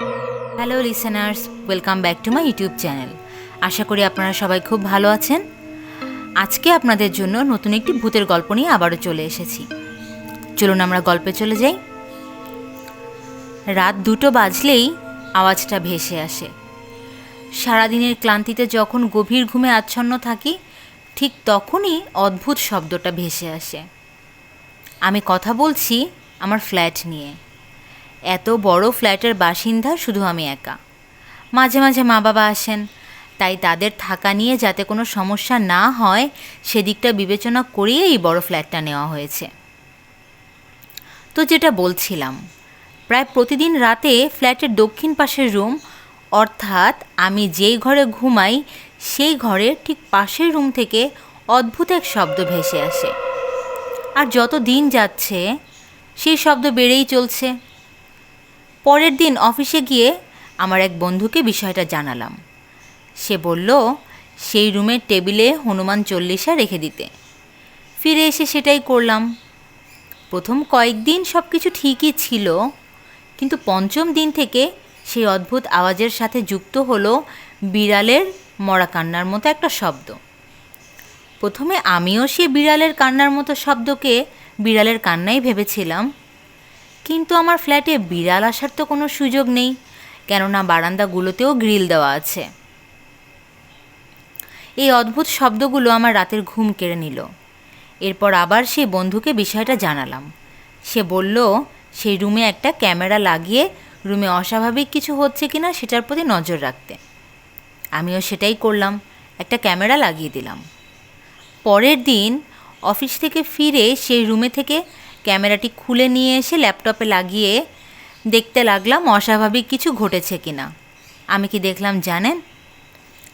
Hello listeners welcome back to my YouTube channel আশা করি আপনারা সবাই খুব ভালো আছেন। আজকে আপনাদের জন্য নতুন একটি ভূতের গল্প নিয়ে আবারও চলে এসেছি। চলুন আমরা গল্পে চলে যাই। রাত দুটো বাজলেই আওয়াজটা ভেসে আসে। সারাদিনের ক্লান্তিতে যখন গভীর ঘুমে আচ্ছন্ন থাকি, ঠিক তখনই অদ্ভুত শব্দটা ভেসে আসে। আমি কথা বলছি আমার ফ্ল্যাট নিয়ে। এত বড় ফ্ল্যাটের বাসিন্দা শুধু আমি একা। মাঝে মাঝে মা বাবা আসেন, তাই তাদের থাকা নিয়ে যাতে কোনো সমস্যা না হয়, সেদিকটা বিবেচনা করেই বড় ফ্ল্যাটটা নেওয়া হয়েছে। তো যেটা বলছিলাম, প্রায় প্রতিদিন রাতে ফ্ল্যাটের দক্ষিণ পাশের রুম, অর্থাৎ আমি যেই ঘরে ঘুমাই, সেই ঘরের ঠিক পাশের রুম থেকে অদ্ভুত এক শব্দ ভেসে আসে। আর যত দিন যাচ্ছে, সেই শব্দ বেড়েই চলছে। পরের দিন অফিসে গিয়ে আমার এক বন্ধুকে বিষয়টা জানালাম। সে বলল, সেই রুমের টেবিলে হনুমান চল্লিশা রেখে দিতে। ফিরে এসে সেটাই করলাম। প্রথম কয়েকদিন সব কিছু ঠিকই ছিল, কিন্তু পঞ্চম দিন থেকে সেই অদ্ভুত আওয়াজের সাথে যুক্ত হলো বিড়ালের মরা কান্নার মতো একটা শব্দ। প্রথমে আমিও সে বিড়ালের কান্নার মতো শব্দকে বিড়ালের কান্নাই ভেবেছিলাম কিন্তু আমার ফ্ল্যাটে বিড়াল আসার তো কোনো সুযোগ নেই, কেননা বারান্দাগুলোতেও গ্রিল দেওয়া আছে। এই অদ্ভুত শব্দগুলো আমার রাতের ঘুম কেড়ে নিল। এরপর আবার সেই বন্ধুকে বিষয়টা জানালাম। সে বলল, সেই রুমে একটা ক্যামেরা লাগিয়ে রুমে অস্বাভাবিক কিছু হচ্ছে কিনা সেটার প্রতি নজর রাখতে। আমিও সেটাই করলাম, একটা ক্যামেরা লাগিয়ে দিলাম। পরের দিন অফিস থেকে ফিরে সেই রুমে থেকে ক্যামেরাটি খুলে নিয়ে এসে ল্যাপটপে লাগিয়ে দেখতে লাগলাম অস্বাভাবিক কিছু ঘটেছে কিনা। আমি কি দেখলাম জানেন?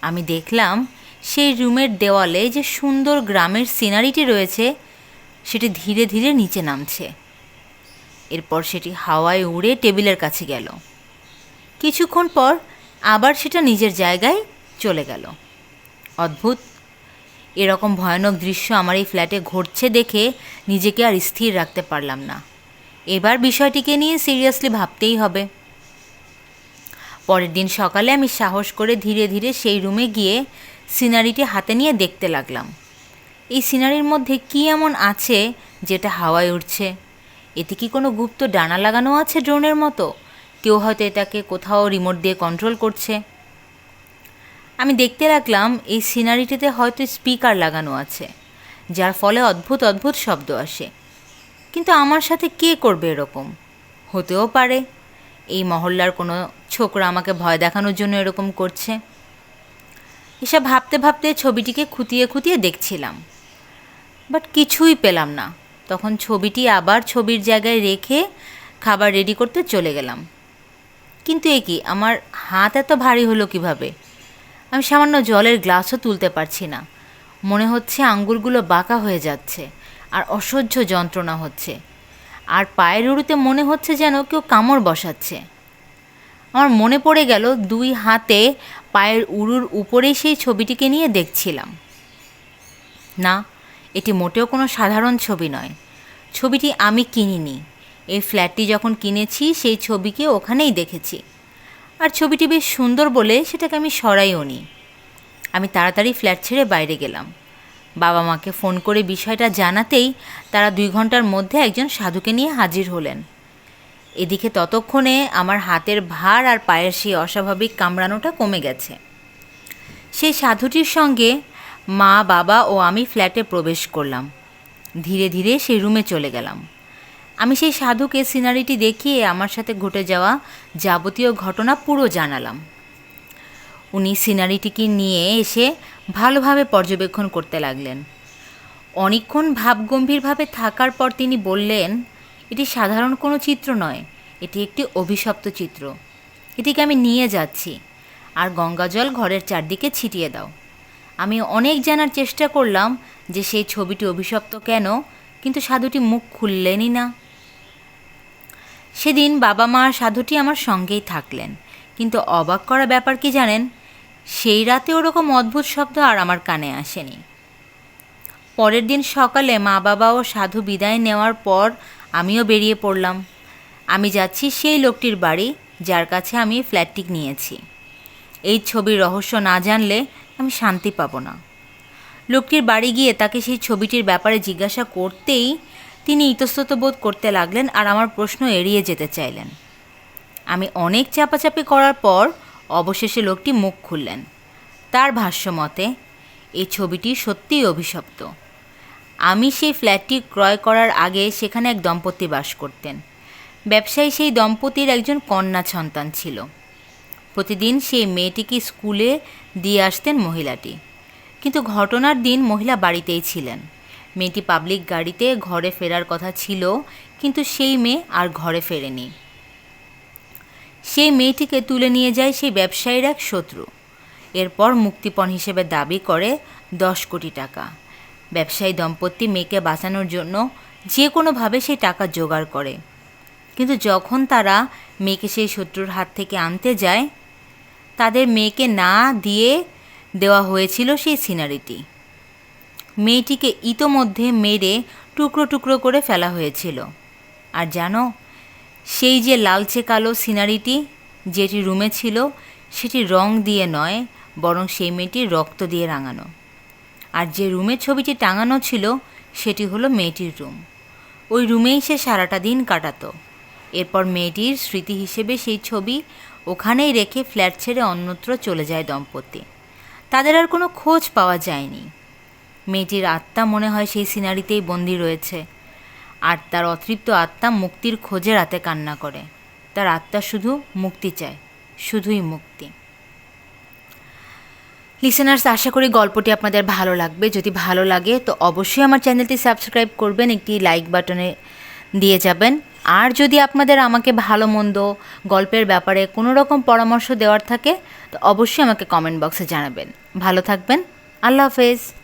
আমি দেখলাম সেই রুমের দেওয়ালে যে সুন্দর গ্রামের সিনারিটি রয়েছে, সেটি ধীরে ধীরে নিচে নামছে। এরপর সেটি হাওয়ায় উড়ে টেবিলের কাছে গেল। কিছুক্ষণ পর আবার সেটা নিজের জায়গায় চলে গেল। অদ্ভুত এরকম ভয়ানক দৃশ্য আমার এই ফ্ল্যাটে ঘটছে দেখে নিজেকে আর স্থির রাখতে পারলাম না। এবার বিষয়টিকে নিয়ে সিরিয়াসলি ভাবতেই হবে। পরের দিন সকালে আমি সাহস করে ধীরে ধীরে সেই রুমে গিয়ে সিনারিটি হাতে নিয়ে দেখতে লাগলাম। এই সিনারির মধ্যে কী এমন আছে যেটা হাওয়ায় উঠছে এতে কি কোনো গুপ্ত ডানা লাগানো আছে ড্রোনের মতো? কেউ হয়তো এটাকে কোথাও রিমোট দিয়ে কন্ট্রোল করছে। আমি দেখতে লাগলাম এই সিনারিটিতে হয়তো স্পিকার লাগানো আছে, যার ফলে অদ্ভুত অদ্ভুত শব্দ আসে। কিন্তু আমার সাথে কে করবে এরকম? হতেও পারে। এই মহল্লার কোনো ছোকরা আমাকে ভয় দেখানোর জন্য এরকম করছে। এসব ভাবতে ভাবতে ছবিটিকে খুঁটিয়ে খুঁটিয়ে দেখছিলাম। বাট কিছুই পেলাম না। তখন ছবিটি আবার ছবির জায়গায় রেখে খাবার রেডি করতে চলে গেলাম। কিন্তু এ কি, আমার হাত এত ভারী হলো কীভাবে? আমি সামান্য জলের গ্লাসও তুলতে পারছি না। মনে হচ্ছে আঙ্গুলগুলো বাঁকা হয়ে যাচ্ছে আর অসহ্য যন্ত্রণা হচ্ছে। আর পায়ের উড়ুতে মনে হচ্ছে যেন কেউ কামড় বসাচ্ছে। আমার মনে পড়ে গেল দুই হাতে পায়ের উড়ুর উপরেই সেই ছবিটিকে নিয়ে দেখছিলাম। না, এটি মোটেও কোনো সাধারণ ছবি নয়। ছবিটি আমি কিনিনি। এই ফ্ল্যাটটি যখন কিনেছি, সেই ছবিকে ওখানেই দেখেছি। আর ছবিটি বেশ সুন্দর বলে সেটাকে আমি সরাইও নি। আমি তাড়াতাড়ি ফ্ল্যাট ছেড়ে বাইরে গেলাম। বাবা মাকে ফোন করে বিষয়টা জানাতেই তারা দুই ঘণ্টার মধ্যে একজন সাধুকে নিয়ে হাজির হলেন। এদিকে ততক্ষণে আমার হাতের ভার আর পায়ের সেই অস্বাভাবিক কামড়ানোটা কমে গেছে। সেই সাধুটির সঙ্গে মা, বাবা ও আমি ফ্ল্যাটে প্রবেশ করলাম। ধীরে ধীরে সেই রুমে চলে গেলাম। আমি সেই সাধুকে সিনারিটি দেখিয়ে আমার সাথে ঘটে যাওয়া যাবতীয় ঘটনা পুরো জানালাম। উনি সিনারিটিকে নিয়ে এসে ভালোভাবে পর্যবেক্ষণ করতে লাগলেন। অনেকক্ষণ ভাবগম্ভীরভাবে থাকার পর তিনি বললেন, এটি সাধারণ কোনো চিত্র নয়, এটি একটি অভিশপ্ত চিত্র। এটিকে আমি নিয়ে যাচ্ছি। আর গঙ্গাজল ঘরের চারদিকে ছিটিয়ে দাও। আমি অনেক জানার চেষ্টা করলাম যে সেই ছবিটি অভিশপ্ত কেন, কিন্তু সাধুটি মুখ খুললেনই না। সেদিন বাবা মা আর সাধুটি আমার সঙ্গেই থাকলেন। কিন্তু অবাক করা ব্যাপার কি জানেন? সেই রাতে ওরকম অদ্ভুত শব্দ আর আমার কানে আসেনি। পরের দিন সকালে মা বাবা ও সাধু বিদায় নেওয়ার পর আমিও বেরিয়ে পড়লাম। আমি যাচ্ছি সেই লোকটির বাড়ি, যার কাছে আমি ফ্ল্যাটটি নিয়েছি। এই ছবির রহস্য না জানলে আমি শান্তি পাবো না। লোকটির বাড়ি গিয়ে তাকে সেই ছবিটির ব্যাপারে জিজ্ঞাসা করতেই তিনি ইতস্তত বোধ করতে লাগলেন আর আমার প্রশ্ন এড়িয়ে যেতে চাইলেন। আমি অনেক চাপাচাপি করার পর অবশেষে লোকটি মুখ খুললেন। তার ভাষ্য মতে এই ছবিটি সত্যিই অভিশপ্ত। আমি সেই ফ্ল্যাটটি ক্রয় করার আগে সেখানে এক দম্পতি বাস করতেন। ব্যবসায়ী সেই দম্পতির একজন কন্যা সন্তান ছিল। প্রতিদিন সেই মেয়েটিকে স্কুলে দিয়ে আসতেন মহিলাটি। কিন্তু ঘটনার দিন মহিলা বাড়িতেই ছিলেন। মেয়েটি পাবলিক গাড়িতে ঘরে ফেরার কথা ছিল, কিন্তু সেই মেয়ে আর ঘরে ফেরেনি। সেই মেয়েটিকে তুলে নিয়ে যায় সেই ব্যবসায়ীর এক শত্রু। এরপর মুক্তিপণ হিসেবে দাবি করে দশ কোটি টাকা। ব্যবসায়ী দম্পতি মেয়েকে বাঁচানোর জন্য যে কোনোভাবে সেই টাকা জোগাড় করে। কিন্তু যখন তারা মেয়েকে সেই শত্রুর হাত থেকে আনতে যায়, তাদের মেয়েকে না দিয়ে দেওয়া হয়েছিল সেই সিনারিটি। মেয়েটিকে ইতোমধ্যে মেরে টুকরো টুকরো করে ফেলা হয়েছিল। আর জানো, সেই যে লালচে কালো সিনারিটি যেটি রুমে ছিল, সেটি রং দিয়ে নয়, বরং সেই মেয়েটির রক্ত দিয়ে রাঙানো। আর যে রুমের ছবিটি টাঙানো ছিল, সেটি হলো মেয়েটির রুম। ওই রুমেই সে সারাটা দিন কাটাতো। এরপর মেয়েটির স্মৃতি হিসেবে সেই ছবি ওখানেই রেখে ফ্ল্যাট ছেড়ে অন্যত্র চলে যায় দম্পতি। তাদের আর কোনো খোঁজ পাওয়া যায়নি। মেয়েটির আত্মা মনে হয় সেই সিনারিতেই বন্দি রয়েছে। আর তার অতৃপ্ত আত্মা মুক্তির খোঁজে রাতে কান্না করে। তার আত্মা শুধু মুক্তি চায়, শুধুই মুক্তি। লিসেনার্স আশা করি গল্পটি আপনাদের ভালো লাগবে। যদি ভালো লাগে, তো অবশ্যই আমার চ্যানেলটি সাবস্ক্রাইব করবেন, একটি লাইক বাটনে দিয়ে যাবেন। আর যদি আপনাদের আমাকে ভালো, মন্দ গল্পের ব্যাপারে কোনো রকম পরামর্শ দেওয়ার থাকে, তো অবশ্যই আমাকে কমেন্ট বক্সে জানাবেন। ভালো থাকবেন। আল্লাহ হাফেজ।